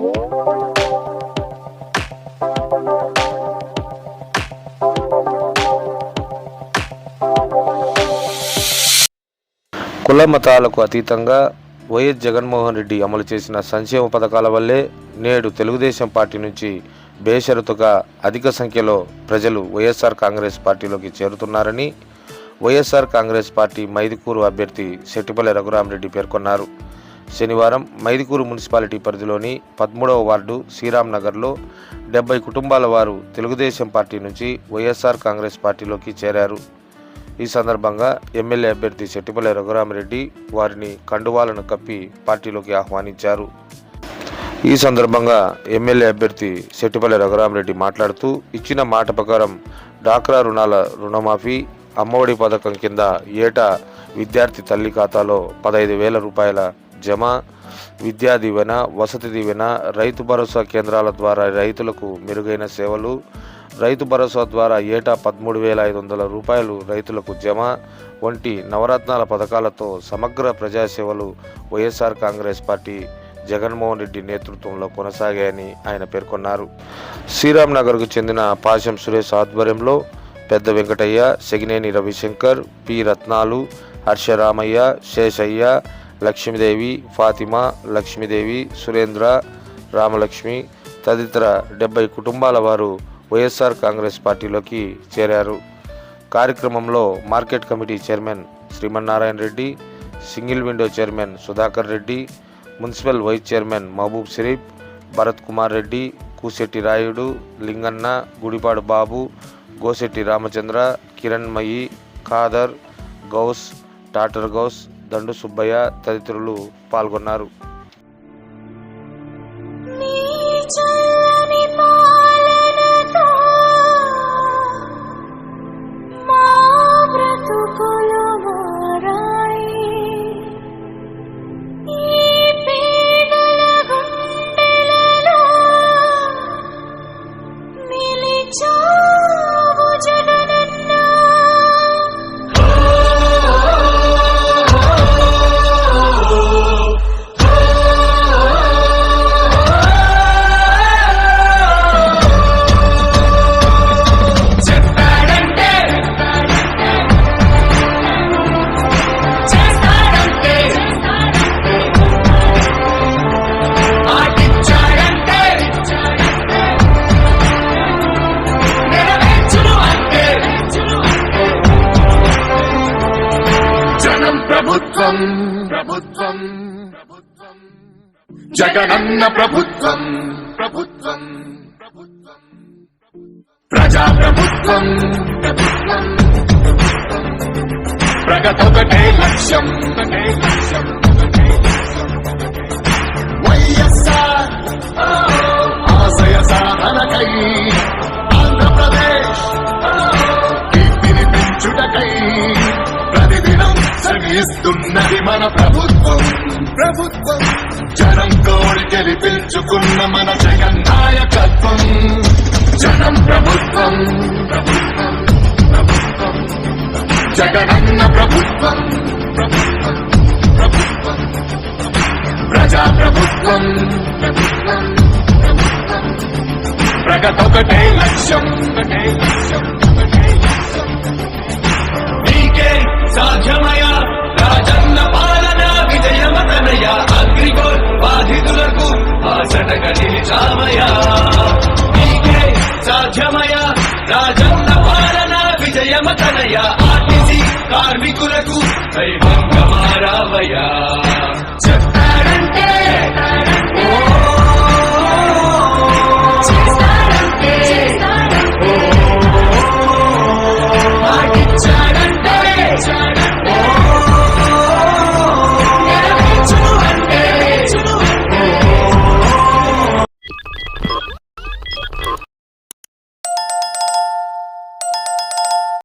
కుల మతాలకు అతీతంగా వైఎస్ జగన్మోహన్ రెడ్డి అమలు చేసిన సంక్షేమ పథకాల వల్లే నేడు తెలుగుదేశం పార్టీ నుంచి బేషరతుగా అధిక సంఖ్యలో ప్రజలు వైఎస్ఆర్ కాంగ్రెస్ పార్టీలోకి చేరుతున్నారని వైఎస్ఆర్ కాంగ్రెస్ పార్టీ మైదుకూరు అభ్యర్థి శెట్టిపల్లి రఘురామరెడ్డి పేర్కొన్నారు. శనివారం మైదుకూరు మున్సిపాలిటీ పరిధిలోని పదమూడవ వార్డు శ్రీరామ్ నగర్లో డెబ్బై కుటుంబాల వారు తెలుగుదేశం పార్టీ నుంచి వైఎస్ఆర్ కాంగ్రెస్ పార్టీలోకి చేరారు. ఈ సందర్భంగా ఎమ్మెల్యే అభ్యర్థి శెట్టిపల్లి రఘురామరెడ్డి వారిని కండువాలను కప్పి పార్టీలోకి ఆహ్వానించారు. ఈ సందర్భంగా ఎమ్మెల్యే అభ్యర్థి శెట్టిపల్లి రఘురామరెడ్డి మాట్లాడుతూ ఇచ్చిన మాట ప్రకారం డాక్రా రుణాల రుణమాఫీ అమ్మఒడి పథకం కింద ఏటా విద్యార్థి తల్లి ఖాతాలో పదహైదు వేల రూపాయల జమ విద్యా దీవెన వసతి దీవెన రైతు భరోసా కేంద్రాల ద్వారా రైతులకు మెరుగైన సేవలు రైతు భరోసా ద్వారా ఏటా పదమూడు వేల ఐదు వందల రూపాయలు రైతులకు జమ వంటి నవరత్నాల పథకాలతో సమగ్ర ప్రజాసేవలు వైఎస్ఆర్ కాంగ్రెస్ పార్టీ జగన్మోహన్ రెడ్డి నేతృత్వంలో కొనసాగాయని ఆయన పేర్కొన్నారు. శ్రీరామ్ నగర్కు చెందిన పాశం సురేష్ ఆధ్వర్యంలో పెద్ద వెంకటయ్య సెగినేని రవిశంకర్ పి రత్నాలు హర్షరామయ్య శేషయ్య లక్ష్మీదేవి ఫాతిమా లక్ష్మీదేవి సురేంద్ర రామలక్ష్మి తదితర డెబ్బై కుటుంబాల వారు వైఎస్ఆర్ కాంగ్రెస్ పార్టీలోకి చేరారు. కార్యక్రమంలో market committee chairman Srimannarayana Reddy single window chairman Sudhakar Reddy municipal vice chairman Mahaboob Sharif Bharath Kumar Reddy Kusetti Rayudu Linganna Gudipadu Babu Gosetti Ramachandra Kiranmayi Khader Gous టాటర్ గౌస్ దండు సుబ్బయ్య తదితరులు పాల్గొన్నారు. నీ ప్రభుత్వం. ప్రభుత్వం. ప్రభుత్వం జగనన్న ప్రభుత్వం. ప్రభుత్వం. ప్రభుత్వం ప్రజా ప్రభుత్వం. ప్రభుత్వం. ప్రగతొకటే లక్ష్యం లక్ష్యం. ఇస్తున్నది మన ప్రభుత్వం. ప్రభుత్వం. జనం కోడి గెలిపించుకున్న మన జగన్ నాయకత్వం. జనం ప్రభుత్వం. ప్రభుత్వం ప్రభుత్వం జగనన్న ప్రభుత్వం. ప్రభుత్వం ప్రభుత్వం ప్రజా ప్రభుత్వం ప్రభుత్వం ప్రభుత్వం ప్రగతొకటే లక్ష్యం. ఒకటే లక్ష్యం. ఒకటే లక్ష్యం. నీకే సాధ్యమయ కటక నిలిచామయా నీకే సాధ్యమయా రాజన్న పాలన విజయమతనయ ఆర్టీసీ కార్మికులకు దైవంగా మారావయా